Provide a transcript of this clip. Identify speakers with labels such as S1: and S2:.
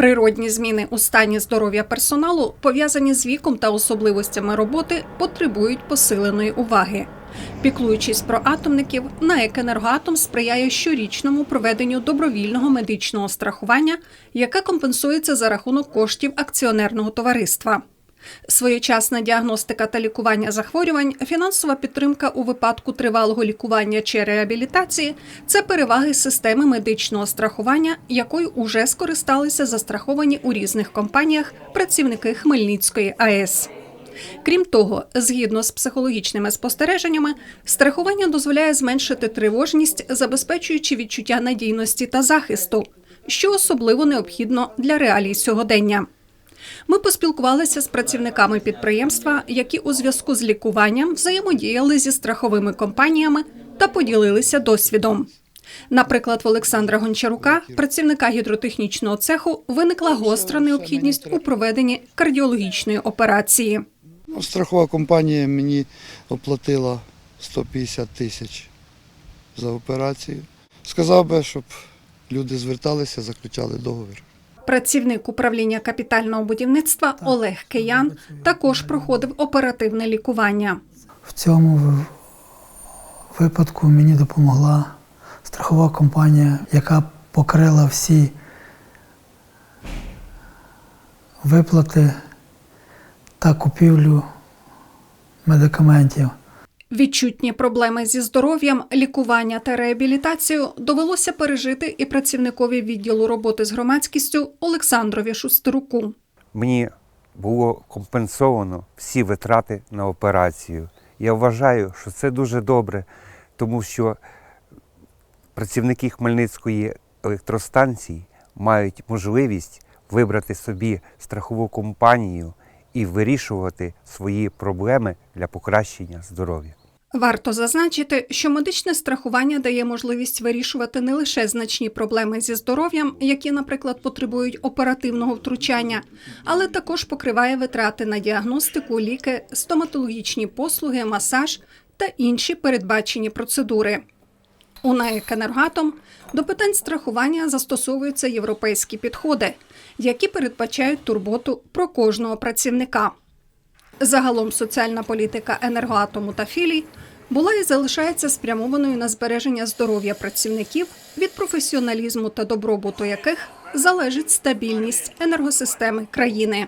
S1: Природні зміни у стані здоров'я персоналу, пов'язані з віком та особливостями роботи, потребують посиленої уваги. Піклуючись про атомників, НАЕК «Енергоатом» сприяє щорічному проведенню добровільного медичного страхування, яке компенсується за рахунок коштів акціонерного товариства. Своєчасна діагностика та лікування захворювань, фінансова підтримка у випадку тривалого лікування чи реабілітації це переваги системи медичного страхування, якою уже скористалися застраховані у різних компаніях працівники Хмельницької АЕС. Крім того, згідно з психологічними спостереженнями, страхування дозволяє зменшити тривожність, забезпечуючи відчуття надійності та захисту, що особливо необхідно для реалій сьогодення. Ми поспілкувалися з працівниками підприємства, які у зв'язку з лікуванням взаємодіяли зі страховими компаніями та поділилися досвідом. Наприклад, в Олександра Гончарука, працівника гідротехнічного цеху, виникла гостра необхідність у проведенні кардіологічної операції.
S2: Ну, страхова компанія мені оплатила 150 тисяч за операцію. Сказав би, щоб люди зверталися, заключали договір.
S1: Працівник управління капітального будівництва Олег Киян також проходив оперативне лікування.
S3: В цьому випадку мені допомогла страхова компанія, яка покрила всі виплати та купівлю медикаментів.
S1: Відчутні проблеми зі здоров'ям, лікування та реабілітацію довелося пережити і працівникові відділу роботи з громадськістю Олександрові Шустеруку.
S4: Мені було компенсовано всі витрати на операцію. Я вважаю, що це дуже добре, тому що працівники Хмельницької електростанції мають можливість вибрати собі страхову компанію і вирішувати свої проблеми для покращення здоров'я.
S1: Варто зазначити, що медичне страхування дає можливість вирішувати не лише значні проблеми зі здоров'ям, які, наприклад, потребують оперативного втручання, але також покриває витрати на діагностику, ліки, стоматологічні послуги, масаж та інші передбачені процедури. У НАЕК «Енергоатом» до питань страхування застосовуються європейські підходи, які передбачають турботу про кожного працівника. Загалом соціальна політика енергоатому та філій була і залишається спрямованою на збереження здоров'я працівників, від професіоналізму та добробуту яких залежить стабільність енергосистеми країни.